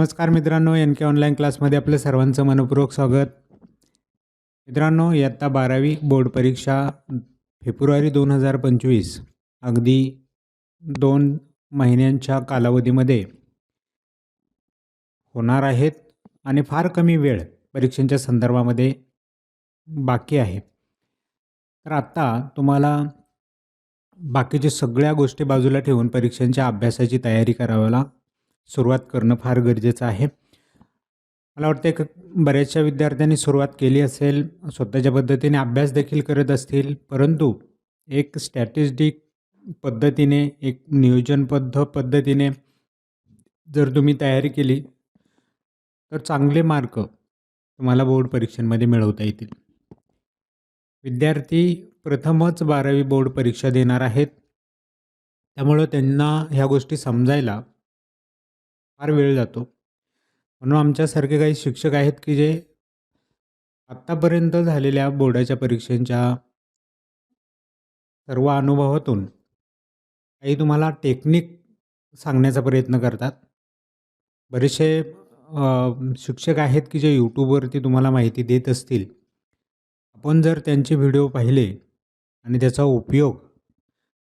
नमस्कार मित्रांनो एन के ऑनलाईन क्लासमध्ये आपलं सर्वांचं मनपूर्वक स्वागत. मित्रांनो इयत्ता बारावी बोर्ड परीक्षा फेब्रुवारी दोन हजार पंचवीस अगदी दोन महिन्यांच्या कालावधीमध्ये होणार आहेत आणि फार कमी वेळ परीक्षांच्या संदर्भामध्ये बाकी आहे. तर आत्ता तुम्हाला बाकीच्या सगळ्या गोष्टी बाजूला ठेवून परीक्षांच्या अभ्यासाची तयारी करायला सुरुवात करणं फार गरजेचं आहे. मला वाटतं एक बऱ्याचशा विद्यार्थ्यांनी सुरुवात केली असेल स्वतःच्या पद्धतीने अभ्यास देखील करत असतील परंतु एक स्टॅटिस्टिक पद्धतीने एक नियोजनबद्ध पद्धतीने जर तुम्ही तयारी केली तर चांगले मार्क तुम्हाला बोर्ड परीक्षांमध्ये मिळवता येतील. विद्यार्थी प्रथमच बारावी बोर्ड परीक्षा देणार आहेत. त्यामुळं त्यांना ह्या गोष्टी समजायला फार वेळ जातो. म्हणून आमच्यासारखे काही शिक्षक आहेत की जे आत्तापर्यंत झालेल्या बोर्डाच्या परीक्षांच्या सर्व अनुभवातून काही तुम्हाला टेक्निक सांगण्याचा प्रयत्न करतात. बरेचसे शिक्षक आहेत की जे यूट्यूबवरती तुम्हाला माहिती देत असतील. आपण जर त्यांचे व्हिडिओ पाहिले आणि त्याचा उपयोग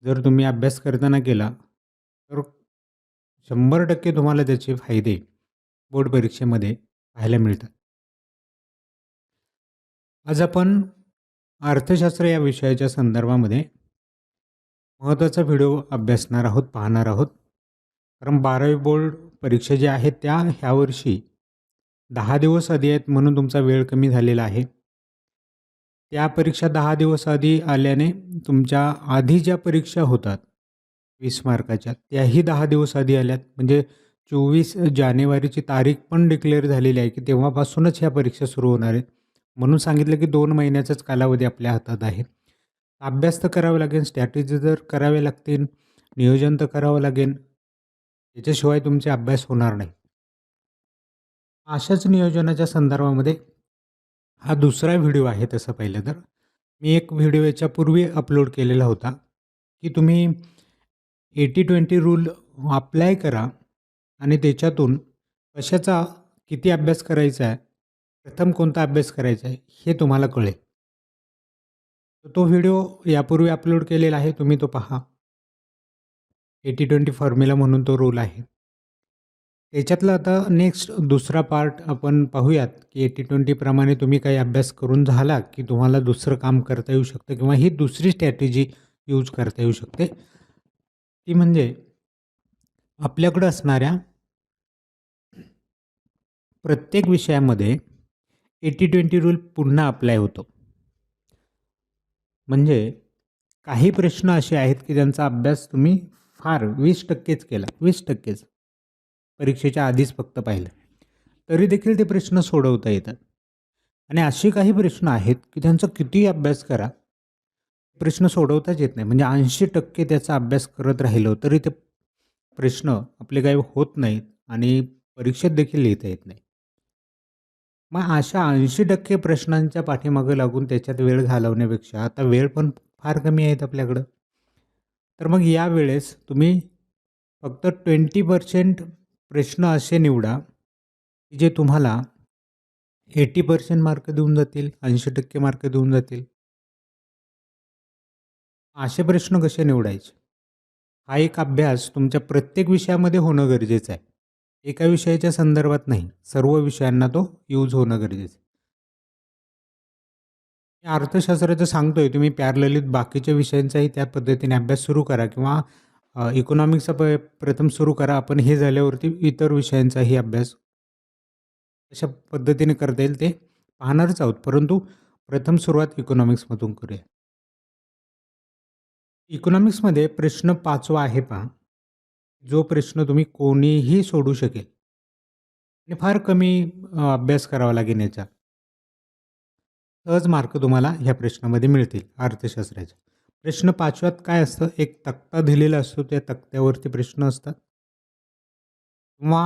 जर तुम्ही अभ्यास करताना केला तर शंभर टक्के तुम्हाला त्याचे फायदे बोर्ड परीक्षेमध्ये पाहायला मिळतात. आज आपण अर्थशास्त्र या विषयाच्या संदर्भामध्ये महत्त्वाचा व्हिडिओ अभ्यासणार आहोत पाहणार आहोत. कारण बारावी बोर्ड परीक्षा ज्या आहेत त्या ह्या वर्षी दहा दिवस आधी आहेत म्हणून तुमचा वेळ कमी झालेला आहे. त्या परीक्षा दहा दिवस आधी आल्याने तुमच्या आधी ज्या परीक्षा होतात वीस मार्काच्या. त्याही दहा दिवस आधी आल्यात. म्हणजे चोवीस जानेवारीची तारीख पण डिक्लेअर झालेली आहे की तेव्हापासूनच ह्या परीक्षा सुरू होणार आहेत म्हणून सांगितलं की दोन महिन्याचाच कालावधी आपल्या हातात आहे. अभ्यास तर करावा लागेल. स्ट्रॅटेजी जर करावे लागतील नियोजन तर करावं लागेल त्याच्याशिवाय तुमचे अभ्यास होणार नाही. अशाच नियोजनाच्या संदर्भामध्ये हा दुसरा व्हिडिओ आहे तसं पाहिलं तर. मी एक व्हिडिओ याच्यापूर्वी अपलोड केलेला होता की तुम्ही एटी ट्वेंटी रूल अप्लाय करा आणि त्याच्यातून कशाचा किती अभ्यास करायचा आहे प्रथम कोणता अभ्यास करायचा आहे हे तुम्हाला कळेल. तर तो व्हिडिओ यापूर्वी अपलोड केलेला आहे तुम्ही तो पहा. एटी ट्वेंटी फॉर्म्युला म्हणून तो रूल आहे. त्याच्यातला आता नेक्स्ट दुसरा पार्ट आपण पाहूयात की एटी ट्वेंटीप्रमाणे तुम्ही काही अभ्यास करून झाला की तुम्हाला दुसरं काम करता येऊ शकतं किंवा ही दुसरी स्ट्रॅटेजी यूज करता येऊ शकते. ती म्हणजे आपल्याकडं असणाऱ्या प्रत्येक विषयामध्ये एटी ट्वेंटी रूल पुन्हा अप्लाय होतो. म्हणजे काही प्रश्न असे आहेत की ज्यांचा अभ्यास तुम्ही फार वीस टक्केच केला वीस टक्केच. परीक्षेच्या आधीच फक्त पाहिलं. तरी देखील ते प्रश्न सोडवता येतात. आणि असे काही प्रश्न आहेत की त्यांचा किती अभ्यास करा प्रश्न सोडवताच येत नाही. म्हणजे ऐंशी टक्के त्याचा अभ्यास करत राहिलो तरी ते प्रश्न आपले काही होत नाहीत आणि परीक्षेत देखील लिहिता येत नाही. मग अशा ऐंशी टक्के प्रश्नांच्या पाठीमागे लागून त्याच्यात वेळ घालवण्यापेक्षा आता वेळ पण फार कमी आहेत आपल्याकडं. तर मग या वेळेस तुम्ही फक्त ट्वेंटी पर्सेंट प्रश्न असे निवडा की जे तुम्हाला एटी पर्सेंट मार्क देऊन जातील ऐंशी टक्के मार्क देऊन जातील. असे प्रश्न कसे निवडायचे? हा एक अभ्यास तुमच्या प्रत्येक विषयामध्ये होणं गरजेचं आहे. एका विषयाच्या संदर्भात नाही सर्व विषयांना तो यूज होणं गरजेचं आहे. अर्थशास्त्राचं सांगतोय तुम्ही प्यारललित बाकीच्या विषयांचाही त्या पद्धतीने अभ्यास सुरू करा किंवा इकॉनॉमिक्सचा प प्रथम सुरू करा आपण हे झाल्यावरती इतर विषयांचाही अभ्यास अशा पद्धतीने करता येईल ते पाहणारच आहोत. परंतु प्रथम सुरुवात इकॉनॉमिक्समधून करूया. इकॉनॉमिक्समध्ये प्रश्न पाचवा आहे पहा. जो प्रश्न तुम्ही कोणीही सोडू शकेल आणि फार कमी अभ्यास करावा लागेल याचा. सहज मार्क तुम्हाला ह्या प्रश्नामध्ये मिळतील अर्थशास्त्राच्या प्रश्न पाचव्यात काय असतं? एक तक्ता दिलेला असतो त्या तक्त्यावरती प्रश्न असतात. किंवा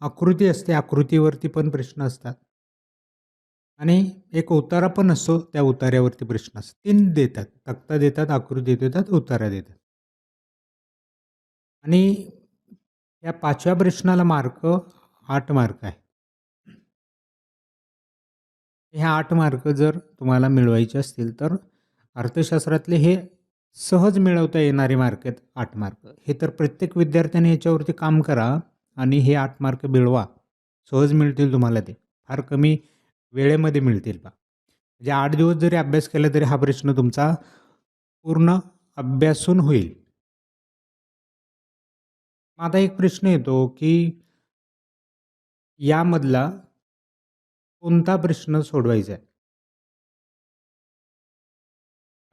आकृती असते आकृतीवरती पण प्रश्न असतात. आणि एक उतारा पण असतो त्या उतार्यावरती प्रश्न असतो तीन देतात. तक्ता देतात आकृती देतात उतारा देतात. आणि या पाचव्या प्रश्नाला मार्क आठ मार्क आहे. हे आठ मार्क जर तुम्हाला मिळवायचे असतील तर अर्थशास्त्रातले हे सहज मिळवता येणारे मार्क आहेत आठ मार्क. हे तर प्रत्येक विद्यार्थ्याने याच्यावरती काम करा आणि हे आठ मार्क मिळवा. सहज मिळतील तुम्हाला ते. फार कमी वेळेमध्ये मिळतील बा. म्हणजे आठ दिवस जरी अभ्यास केला तरी हा प्रश्न तुमचा पूर्ण अभ्यासून होईल. आता एक प्रश्न येतो की यामधला कोणता प्रश्न सोडवायचा आहे?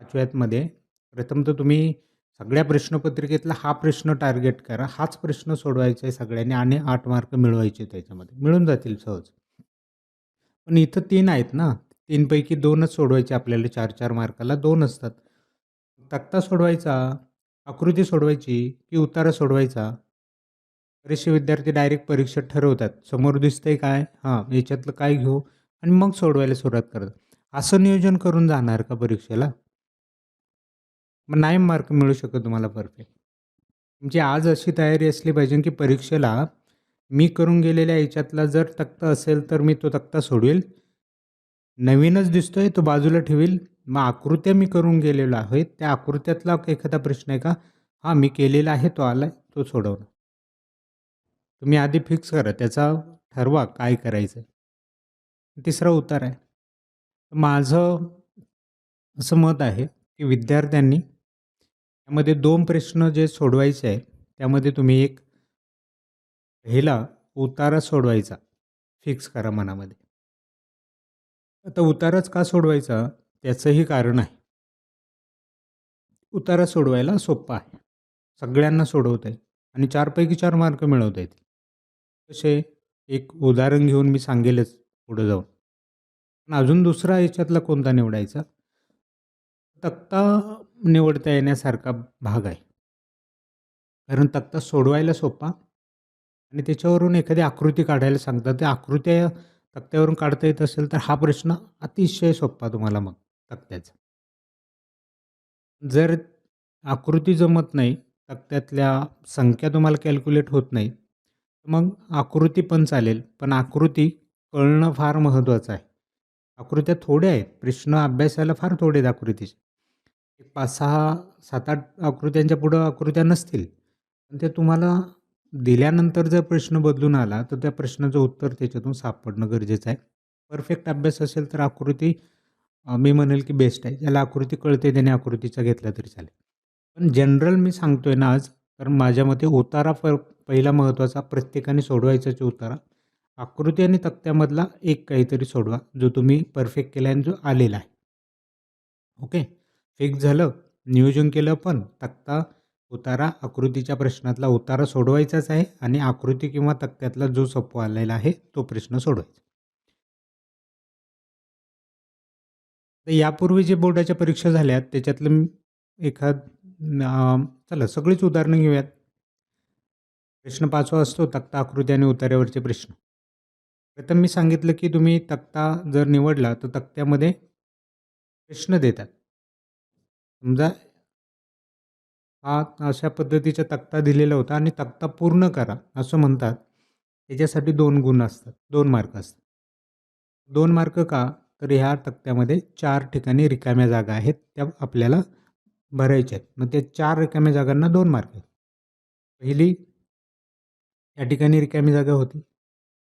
पाचव्यातमध्ये प्रथम तर तुम्ही सगळ्या प्रश्नपत्रिकेतला हा प्रश्न टार्गेट करा. हाच प्रश्न सोडवायचा आहे सगळ्यांनी आणि आठ मार्क मिळवायचे त्याच्यामध्ये. मिळून जातील सहज. पण इथं तीन आहेत ना. तीनपैकी दोनच सोडवायचे आपल्याला चार चार मार्काला. दोन असतात. तक्ता सोडवायचा आकृती सोडवायची की उतारा सोडवायचा? बरेचसे विद्यार्थी डायरेक्ट परीक्षेत ठरवतात. समोर दिसतंय काय? हां याच्यातलं काय घेऊ? आणि मग सोडवायला सुरुवात करतात. असं नियोजन करून जाणार का परीक्षेला? मग नाही मार्क मिळू शकत तुम्हाला परफेक्ट. म्हणजे आज अशी तयारी असली पाहिजे की परीक्षेला मी करून गेलेल्या याच्यातला जर तक्ता असेल तर मी तो तक्ता सोडवेल. नवीनच दिसतोय तो बाजूला ठेवील. मग आकृत्या मी करून गेलेलो आहे. त्या आकृत्यातला एखादा प्रश्न आहे का? हां मी केलेला आहे तो आला तो सोडवला तुम्ही आधी फिक्स करा त्याचा ठरवा काय करायचं आहे तिसरा उतार आहे. माझं असं मत आहे की विद्यार्थ्यांनी त्यामध्ये दोन प्रश्न जे सोडवायचे आहे त्यामध्ये तुम्ही एक पहिला उतारा सोडवायचा. फिक्स करा मनामध्ये. आता उताराच का सोडवायचा? त्याचंही कारण आहे. उतारा सोडवायला सोप्पा आहे. सगळ्यांना सोडवता येईल आणि चारपैकी चार मार्क मिळवता येतील. तसे एक उदाहरण घेऊन मी सांगेलच पुढं जाऊन. पण अजून दुसरा याच्यातला कोणता निवडायचा? तक्ता निवडता येण्यासारखा भाग आहे. कारण तक्ता सोडवायला सोपा आणि त्याच्यावरून एखादी आकृती काढायला सांगतात. त्या आकृत्या तक्त्यावरून काढता येत असेल तर हा प्रश्न अतिशय सोपा तुम्हाला मग तक्त्याचा. जर आकृती जमत नाही तक्त्यातल्या संख्या तुम्हाला कॅल्क्युलेट होत नाही मग आकृती पण चालेल. पण आकृती कळणं फार महत्त्वाचं आहे. आकृत्या थोड्या आहेत. प्रश्न अभ्यासाला फार थोडे आहेत आकृतीचे. एक पाच सहा सात आठ आकृत्यांच्या पुढं आकृत्या नसतील. पण ते तुम्हाला दिल्यानंतर जर प्रश्न बदलून आला तर त्या प्रश्नाचं उत्तर त्याच्यातून सापडणं गरजेचं आहे. परफेक्ट अभ्यास असेल तर आकृती मी म्हणेल की बेस्ट आहे. ज्याला आकृती कळते त्याने आकृतीचा घेतला तरी चालेल. पण जनरल मी सांगतोय ना आज कारण माझ्या मते उतारा फ पहिला महत्त्वाचा प्रत्येकाने सोडवायचाच उतारा. आकृती आणि तक्त्यामधला एक काहीतरी सोडवा जो तुम्ही परफेक्ट केला आणि जो आलेला आहे. ओके फिक्स झालं नियोजन केलं पण तक्ता उतारा आकृतीच्या प्रश्नातला उतारा सोडवायचाच आहे आणि आकृती किंवा तक्त्यातला जो सोपवा आलेला आहे तो प्रश्न सोडवायचा. तर यापूर्वी जे बोर्डाच्या परीक्षा झाल्यात त्याच्यातलं एखाद चला सगळीच उदाहरणं घेऊयात. प्रश्न पाचवा असतो तक्ता आकृती आणि उतार्यावरचे प्रश्न. प्रथम मी सांगितलं की तुम्ही तक्ता जर निवडला तर तक्त्यामध्ये प्रश्न देतात. समजा हा अशा पद्धतीचा तक्ता दिलेला होता आणि तक्ता पूर्ण करा असं म्हणतात. त्याच्यासाठी दोन गुण असतात दोन मार्क असतात. दोन मार्क का? तर ह्या तक्त्यामध्ये चार ठिकाणी रिकाम्या जागा आहेत त्या आपल्याला भरायच्या आहेत. मग त्या चार रिकाम्या जागांना दोन मार्क आहेत. पहिली या ठिकाणी रिकामी जागा होती.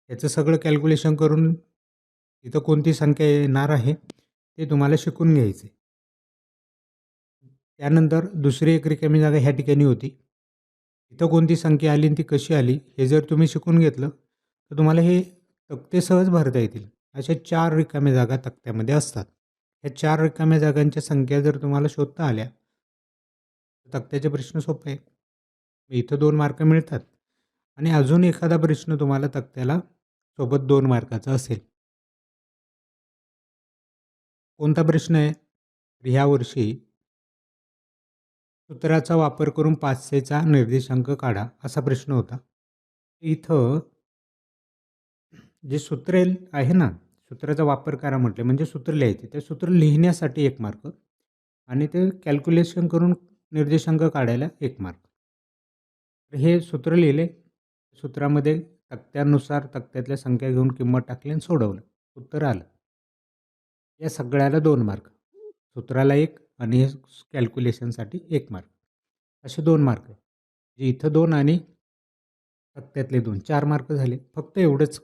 त्याचं सगळं कॅल्क्युलेशन करून तिथं कोणती संख्या येणार आहे ते तुम्हाला शिकून घ्यायचे त्यानंतर दुसरी एक रिकामी जागा ह्या ठिकाणी होती. इथं कोणती संख्या आली आणि ती कशी आली हे जर तुम्ही शिकून घेतलं तर तुम्हाला हे तक्ते सहज भरता येतील. अशा चार रिकाम्या जागा तक्त्यामध्ये असतात. ह्या चार रिकाम्या जागांच्या संख्या जर तुम्हाला शोधता आल्या तर तक्त्याचे प्रश्न सोपे आहे इथं दोन मार्क मिळतात आणि अजून एखादा प्रश्न तुम्हाला तक्त्याला सोबत दोन मार्काचा असेल. कोणता प्रश्न आहे? ह्या वर्षी सूत्राचा वापर करून पाचशेचा निर्देशांक काढा असा प्रश्न होता. इथं जे सूत्र आहे ना सूत्राचा वापर करा म्हटले म्हणजे सूत्र लिहायचे. ते सूत्र लिहिण्यासाठी एक मार्क आणि ते कॅल्क्युलेशन करून निर्देशांक काढायला एक मार्क. हे सूत्र लिहिले. सूत्रामध्ये तक्त्यानुसार तक्त्यातल्या संख्या घेऊन किंमत टाकली आणि सोडवलं. उत्तर आलं. या सगळ्याला दोन मार्क. सूत्राला एक आणि हे कॅल्क्युलेशनसाठी एक मार्क. असे दोन मार्क जे इथं दोन आणि तक्त्यातले दोन. चार मार्क झाले. फक्त एवढंच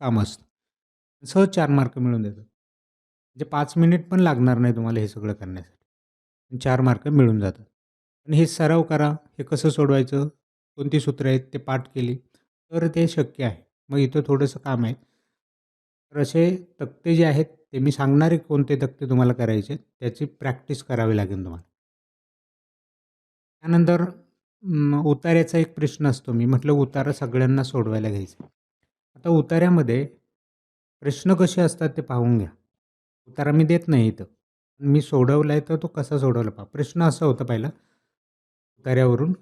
काम असतं. सहज चार मार्क मिळून देतात. म्हणजे पाच मिनिट पण लागणार नाही तुम्हाला हे सगळं करण्यासाठी. चार मार्क मिळून जातात. आणि हे सराव करा. हे कसं सोडवायचं? कोणती सूत्र आहेत? ते पाठ केली. तर ते शक्य आहे. मग इथं थोडंसं काम आहे. तर असे तक्ते जे आहेत ते मी सांगणारे कोणते तक्ते तुम्हाला करायचे त्याची प्रॅक्टिस करावी लागेल तुम्हाला. त्यानंतर उतार्याचा एक प्रश्न असतो. मी म्हटलं उतारा सगळ्यांना सोडवायला घ्यायचा आता उतार्यामध्ये प्रश्न कसे असतात ते पाहून घ्या. उतारा मी देत नाही इथं. मी सोडवला आहे तर तो कसा सोडवला पहा. प्रश्न असा होता पहिला उतार्यावरून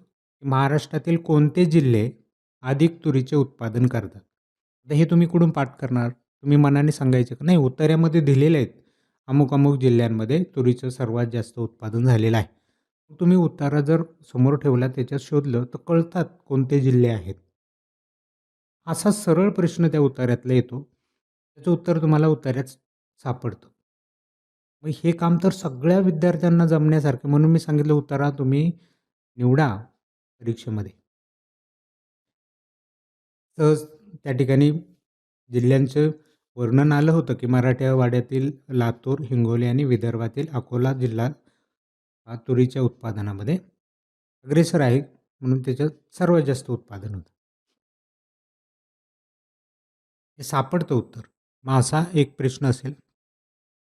महाराष्ट्रातील कोणते जिल्हे अधिक तुरीचे उत्पादन करतात? आता हे तुम्ही कुठून पाठ करणार? तुम्ही मनाने सांगायचे का? नाही उत्तऱ्यामध्ये दिलेले आहेत. अमुक अमुक जिल्ह्यांमध्ये तुरीचं सर्वात जास्त उत्पादन झालेलं आहे. तुम्ही उतारा जर समोर ठेवला त्याच्यात शोधलं तर कळतात कोणते जिल्हे आहेत. असा सरळ प्रश्न त्या उतार्यातला येतो. त्याचं उत्तर तुम्हाला उतार्यात सापडतं. मग हे काम तर सगळ्या विद्यार्थ्यांना जमण्यासारखं म्हणून मी सांगितलं उतारा तुम्ही निवडा परीक्षेमध्ये. सहज त्या ठिकाणी जिल्ह्यांचं वर्णन आलं होतं की मराठवाड्यातील लातूर हिंगोली आणि विदर्भातील अकोला जिल्हा हा तुरीच्या उत्पादनामध्ये अग्रेसर आहे म्हणून त्याच्यात सर्वात जास्त उत्पादन होतं. हे सापडतं उत्तर. मग असा एक प्रश्न असेल.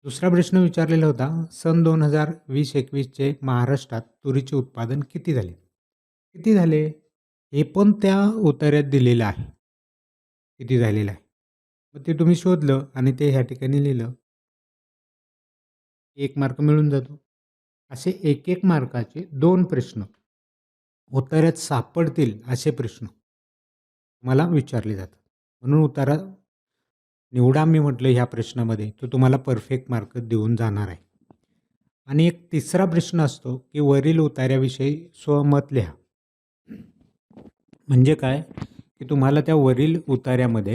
दुसरा प्रश्न विचारलेला होता सन दोन हजार वीस एकवीसचे महाराष्ट्रात तुरीचे उत्पादन किती झाले? किती झाले? हे पण त्या उतार्यात दिलेलं आहे. किती झालेलं आहे? मग ते तुम्ही शोधलं आणि ते ह्या ठिकाणी लिहिलं. एक मार्क मिळून जातो. असे एक एक मार्काचे दोन प्रश्न उतार्यात सापडतील असे प्रश्न मला विचारले जातात. म्हणून उतारा निवडा मी म्हटलं ह्या प्रश्नामध्ये तो तुम्हाला परफेक्ट मार्क देऊन जाणार आहे. आणि एक तिसरा प्रश्न असतो की वरील उतार्याविषयी स्वमत लिहा. म्हणजे काय? की तुम्हाला त्या वरील उतार्यामध्ये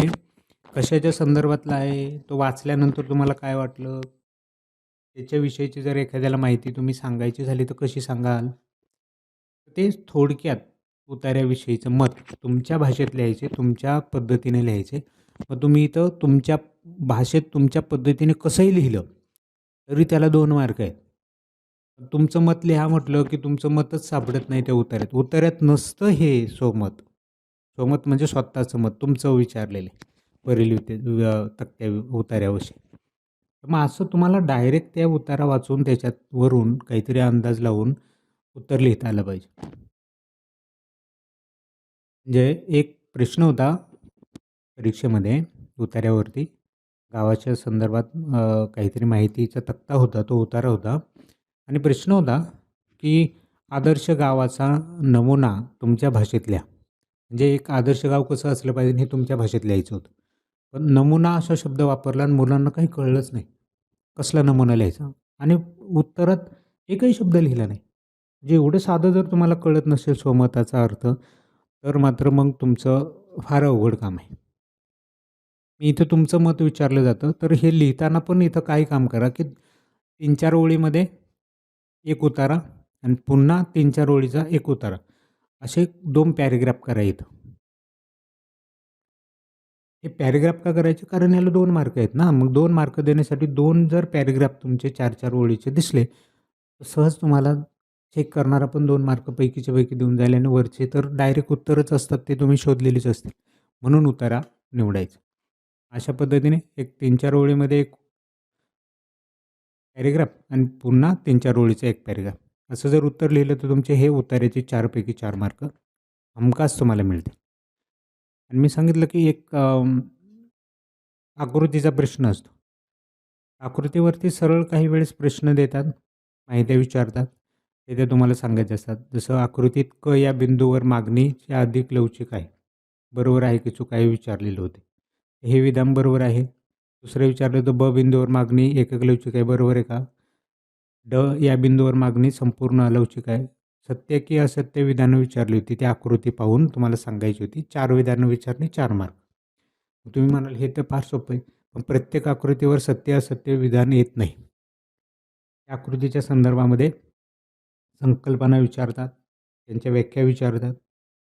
कशाच्या संदर्भातला आहे? तो वाचल्यानंतर तुम्हाला काय वाटलं? त्याच्याविषयीची जर एखाद्याला माहिती तुम्ही सांगायची झाली तर कशी सांगाल? ते थोडक्यात उतार्याविषयीचं मत तुमच्या भाषेत लिहायचे तुमच्या पद्धतीने लिहायचे. मग तुम्ही इथं तुमच्या भाषेत तुमच्या पद्धतीने कसंही लिहिलं तरी त्याला दोन मार्क आहेत. तुमचं मत लिहा म्हटलं की तुमचं मतच सापडत नाही त्या उतार्यात उतार्यात नसतं हे सोमत सोमत म्हणजे स्वतःचं मत तुमचं विचारलेलं आहे. वरील विते तक्त्या उतार्याविषयी मग असं तुम्हाला डायरेक्ट त्या उतारा वाचून त्याच्यात वरून काहीतरी अंदाज लावून उत्तर लिहिता आलं पाहिजे. म्हणजे एक प्रश्न होता परीक्षेमध्ये उतार्यावरती गावाच्या संदर्भात काहीतरी माहितीचा तक्ता होता तो उतारा होता. आणि प्रश्न होता की आदर्श गावाचा नमुना तुमच्या भाषेतल्या म्हणजे एक आदर्श गाव कसं असलं पाहिजे हे तुमच्या भाषेत लिहायचं होतं. पण नमुना असा शब्द वापरला आणि मुलांना काही कळलंच नाही. कसला नमुना लिहायचा? आणि उत्तरात एकही शब्द लिहिला नाही. म्हणजे एवढं साधं जर तुम्हाला कळत नसेल स्वमताचा अर्थ तर मात्र मग तुमचं फार अवघड काम आहे. मी इथं तुमचं मत विचारलं जातं तर हे लिहिताना पण इथं काही काम करा की तीन चार ओळीमध्ये एक उतारा आणि पुन्हा तीन चार ओळीचा एक उतारा. असे दोन पॅरेग्राफ करा इथं. हे पॅरेग्राफ का करायचे? कारण याला दोन मार्क आहेत ना. मग दोन मार्क देण्यासाठी दोन जर पॅरेग्राफ तुमचे चार चार ओळीचे दिसले तर सहज तुम्हाला चेक करणारा पण दोन मार्क पैकीच्या पैकी देऊन जाईल आणि वरचे तर डायरेक्ट उत्तरच असतात ते तुम्ही शोधलेलीच असतील. म्हणून उतारा निवडायचा. अशा पद्धतीने एक तीन चार ओळीमध्ये एक पॅरेग्राफ आणि पुन्हा तीन चार ओळीचा एक पॅरेग्राफ असं जर उत्तर लिहिलं तर तुमचे हे उतार्याचे चारपैकी चार मार्क हमखास तुम्हाला मिळतील. आणि मी सांगितलं की एक आकृतीचा प्रश्न असतो. आकृतीवरती सरळ काही वेळेस प्रश्न देतात माहिती विचारतात ते ते तुम्हाला सांगायचे असतात. जसं आकृतीत क या बिंदूवर मागणीच्या अधिक लवचिक आहे. बरोबर आहे की चूक आहे विचारलेलं होते. हे विधान बरोबर आहे. दुसरं विचारलं तर ब बिंदूवर मागणी एक एक लवचिक आहे. बरोबर आहे का? ड या बिंदूवर मागणी संपूर्ण अलवचिक आहे. सत्य की असत्य विधानं विचारली होती ती आकृती पाहून तुम्हाला सांगायची होती चार विधानं विचारली चार मार्क तुम्ही म्हणाल हे तर फार सोपं आहे पण प्रत्येक आकृतीवर सत्य असत्य विधान येत नाही. त्या आकृतीच्या संदर्भामध्ये संकल्पना विचारतात त्यांच्या व्याख्या विचारतात.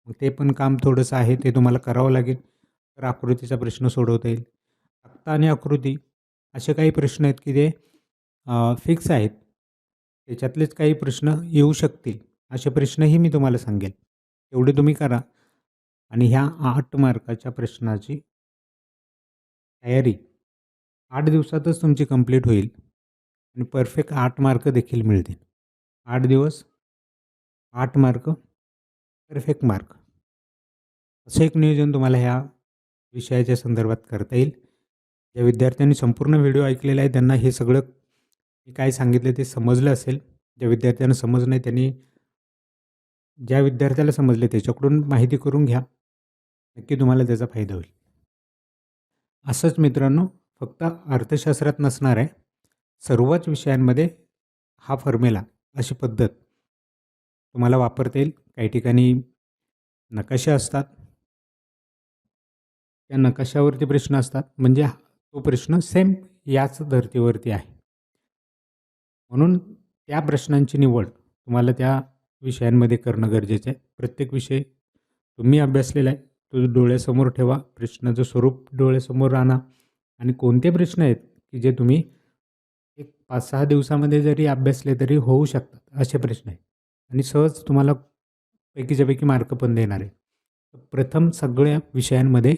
मग ते पण काम थोडंसं आहे ते तुम्हाला करावं लागेल. तर आकृतीचा प्रश्न सोडवता येईल. आत्ता आणि आकृती असे काही प्रश्न आहेत की ते फिक्स आहेत. त्याच्यातलेच काही प्रश्न येऊ शकतील. असे प्रश्नही मी तुम्हाला सांगेल. एवढे तुम्ही करा आणि ह्या आठ मार्काच्या प्रश्नाची तयारी. आठ दिवसातच तुमची कंप्लीट होईल आणि परफेक्ट आठ मार्क देखील मिळतील. आठ दिवस आठ मार्क परफेक्ट मार्क. असं एक नियोजन तुम्हाला ह्या विषयाच्या संदर्भात करता येईल. ज्या विद्यार्थ्यांनी संपूर्ण व्हिडिओ ऐकलेला आहे त्यांना हे सगळं मी काय सांगितलं ते समजलं असेल. ज्या विद्यार्थ्यांना समजलं नाही त्यांनी ज्या विद्यार्थ्याला समजले त्याच्याकडून माहिती करून घ्या. नक्की तुम्हाला त्याचा फायदा होईल. असंच मित्रांनो फक्त अर्थशास्त्रात नसणार आहे. सर्वच विषयांमध्ये हा फॉर्म्युला अशी पद्धत तुम्हाला वापरता येईल. काही ठिकाणी नकाशे असतात. त्या नकाशावरती प्रश्न असतात. म्हणजे तो प्रश्न सेम याच धर्तीवरती आहे. म्हणून त्या प्रश्नांची निवड तुम्हाला त्या विषयांमध्ये करणं गरजेचं आहे. प्रत्येक विषय तुम्ही अभ्यासलेला आहे तो डोळ्यासमोर ठेवा. प्रश्नाचं स्वरूप डोळ्यासमोर आणा आणि कोणते प्रश्न आहेत की जे तुम्ही एक पाच सहा दिवसामध्ये जरी अभ्यासले तरी होऊ शकतात असे प्रश्न आहेत. आणि सहज तुम्हाला पैकीच्या पैकी मार्क पण देणार आहे प्रथम सगळ्या विषयांमध्ये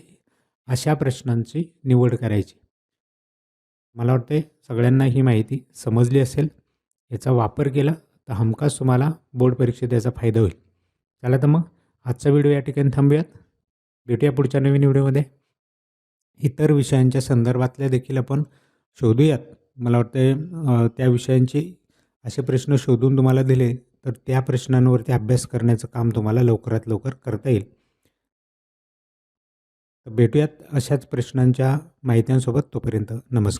अशा प्रश्नांची निवड करायची. मला वाटते सगळ्यांना ही माहिती समजली असेल. याचा वापर केला. तर हमखास तुम्हाला बोर्ड परीक्षेत याचा फायदा होईल. चला तर मग आजचा व्हिडिओ या ठिकाणी थांबूयात. भेटूया पुढच्या नवीन व्हिडिओमध्ये. इतर विषयांच्या संदर्भातल्या देखील आपण शोधूयात. मला वाटतं त्या विषयांचे असे प्रश्न शोधून तुम्हाला दिले तर त्या प्रश्नांवरती अभ्यास करण्याचं काम तुम्हाला लवकरात लवकर करता येईल. तर भेटूयात अशाच प्रश्नांच्या माहित्यांसोबत तोपर्यंत नमस्कार.